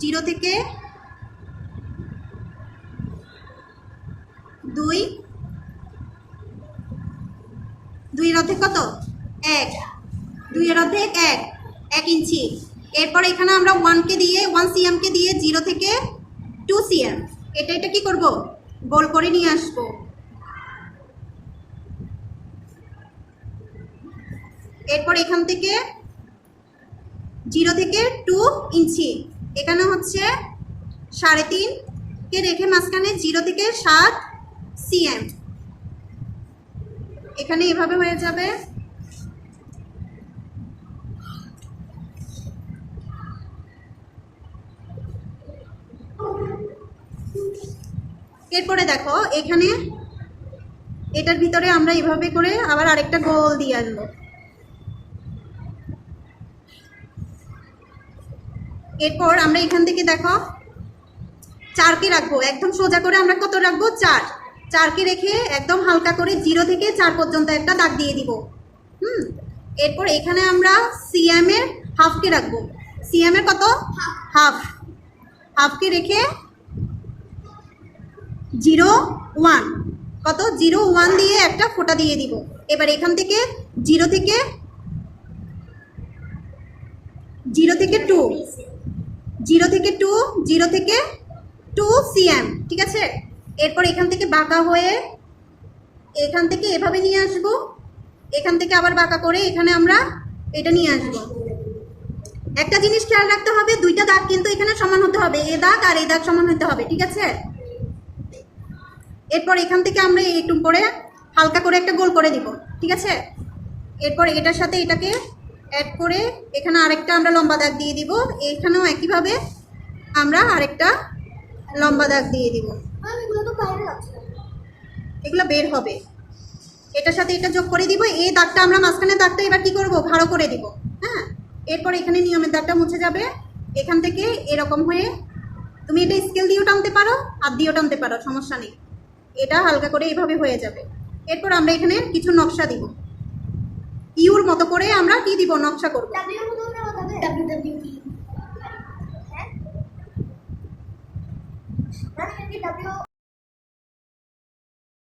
Zero থেকে দুই, দুইয়ের অর্ধেক কত? এক। দুইয়ের অর্ধেক এক এক ইঞ্চি। এরপর এখানে আমরা ওয়ানকে দিয়ে ওয়ান সিএমকে দিয়ে জিরো থেকে টু সিএম এটা এটা কি করব? গোল করে নিয়ে আসব। এরপর এখান থেকে জিরো থেকে টু ইঞ্চি। এখানে হচ্ছে সাড়ে তিনকে রেখে মাঝখানে জিরো থেকে সাত সিএম। এখানে এভাবে হয়ে যাবে। এরপরে দেখো, এখানে এটার ভিতরে আমরা এভাবে করে আবার আরেকটা গোল দিয়ে আসব এরপর আমরা এখান থেকে দেখো, চারকে রাখব। একদম সোজা করে আমরা কত রাখব? চার। চারকে রেখে একদম হালকা করে জিরো থেকে চার পর্যন্ত একটা দাগ দিয়ে দিব। হুম? এরপর এখানে আমরা সিএম এর হাফকে রাখব। সিএম এর কত? হাফ। হাফকে রেখে জিরো ওয়ান। কত? জিরো ওয়ান দিয়ে একটা ফোঁটা দিয়ে দিব। এবার এখান থেকে জিরো থেকে জিরো থেকে টু। জিরো থেকে টু, জিরো থেকে টু সিএম, ঠিক আছে? এরপর এখান থেকে বাঁকা হয়ে এখান থেকে এভাবে নিয়ে আসব। এখান থেকে আবার বাঁকা করে এখানে আমরা এটা নিয়ে আসব। একটা জিনিস খেয়াল রাখতে হবে, দুইটা দাগ কিন্তু এখানে সমান হতে হবে, এ দাগ আর এই দাগ সমান হতে হবে, ঠিক আছে? এরপর এখান থেকে আমরা একটু করে হালকা করে একটা গোল করে দিব ঠিক আছে? এরপর এটার সাথে এটাকে অ্যাড করে এখানে আরেকটা আমরা লম্বা দাগ দিয়ে দিব। এখানেও একইভাবে আমরা আরেকটা লম্বা দাগ দিয়ে দিব। এগুলো বের হবে। এটার সাথে এটা যোগ করে দিব। এই দাগটা আমরা মাঝখানে দাগটা এবার কি করব? ভালো করে দিব। হ্যাঁ? এরপর এখানে নিয়মের দাগটা মুছে যাবে। এখান থেকে এরকম হয়ে তুমি এটা স্কেল দিয়েও টানতে পারো হাত দিয়েও টানতে পারো সমস্যা নেই। এটা হালকা করে এইভাবে হয়ে যাবে। এরপর আমরা এখানে কিছু নকশা দিব। ইউর মতো করে আমরা কি দিব নকশা করব?